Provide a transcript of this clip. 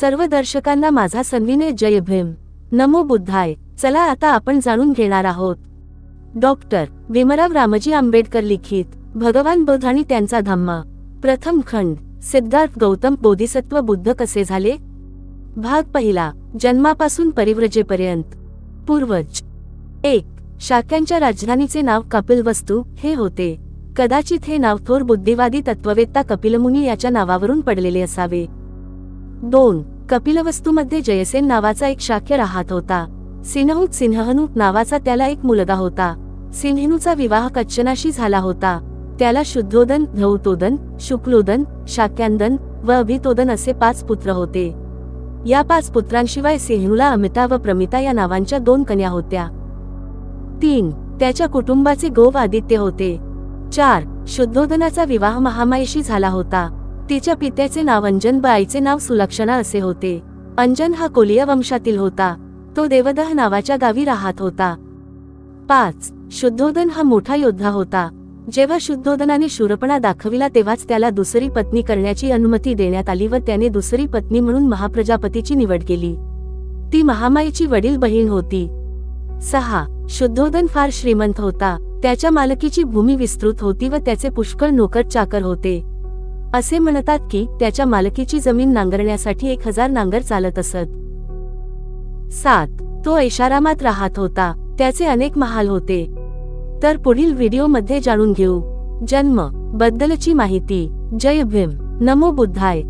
सर्व दर्शकांना माझा सन्विनय जय भीम. नमो बुद्धाय. चला आता आपण जाणून घेणार आहोत. डॉक्टर भीमराव रामजी आंबेडकर लिखित भगवान बुद्ध आणि त्यांचा धम्म. प्रथम खंड सिद्धार्थ गौतम बोधिसत्व बुद्ध कसे झाले? भाग पहिला जन्मापासून परिव्रजेपर्यंत. पूर्वज. एक शाक्यांच्या राजधानीचे नाव कपिलवस्तू हे होते. कदाचित हे नाव थोर बुद्धिवादी तत्ववेत्ता कपिलमुनी याच्या नावावरून पडलेले असावे. दोन कपिलवस्तूमध्ये जयसेन नावाचा एक शाक्य राहत होता. सिन्हूत सिन्हनूत नावाचा त्याला एक मुलगा होता. सिन्हिनूचा विवाह कच्चनाशी झाला होता. त्याला शुद्धोदन धौतोदन शुक्लोदन शाक्यांदन व अभितोदन असे पाच पुत्र होते. या पाच पुत्रांशिवाय सिंहूला अमिता व प्रमिता या नावांच्या दोन कन्या होत्या. तीन त्याच्या कुटुंबाचे गोव आदित्य होते. चार शुद्धोदनाचा विवाह महामायेशी झाला होता. तिच्या पित्याचे नाव अंजन बाईचे नाव सुलक्षणा असे होते. अंजन हा कोलिया वंशातील होता. तो देवदह नावाच्या गावी राहत होता. पाच. शुद्धोदन हा मोठा योद्धा होता. जेव्हा शुद्धोदनाने शूरपणा दाखविला तेव्हाच त्याला दुसरी पत्नी करण्याची अनुमती देण्यात आली व त्याने दुसरी पत्नी म्हणून महाप्रजापतीची निवड केली. ती महामाईची वडील बहीण होती. सहा. शुद्धोदन फार श्रीमंत होता. त्याच्या मालकीची भूमी विस्तृत होती व त्याचे पुष्कळ नोकर चाकर होते. असे म्हणतात की त्याच्या मालकीची जमीन नांगरण्यासाठी एक हजार नांगर चालत असत. सात. तो ऐशारामात राहत होता. त्याचे अनेक महाल होते. तर पुढील व्हिडिओमध्ये जाणून घेऊ. जन्म. बद्दलची माहिती. जय भीम. नमो बुद्धाय.